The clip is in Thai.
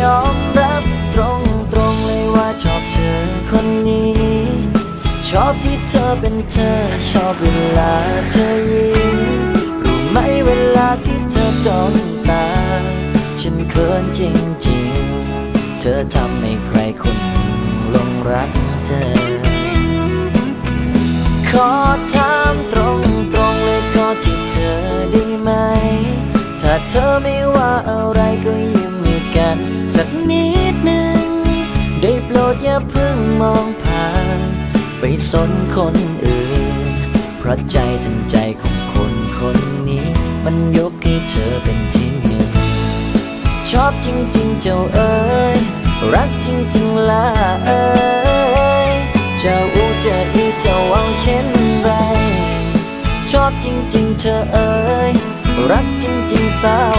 ยอมรับตรงตรงเลยว่าชอบเธอคนนี้ ชอบที่เธอเป็นเธอ ชอบเวลาเธอยิ้มรู้ไหมเวลาที่เธอจ้องตา ฉันเขินจริงๆ เธอทำให้ใครคนหนึ่งลงรักเธอ ขอถามตรงตรงเลยขอที่เธอได้ไหม ถ้าเธอไม่ว่าอะไร โปรดอย่าเพิ่งมองผ่าน ไปสนคนอื่น เพราะใจทั้งใจของคนคนนี้ มันยกให้เธอเป็นที่หนึ่งชอบจริง ๆ เจ้าเอ๋ยรักจริง ๆล่ะเอ๋ยจะอูจะอีจะหวังเช่นไร ชอบจริง ๆ เธอเอ๋ยรักจริง ๆสาว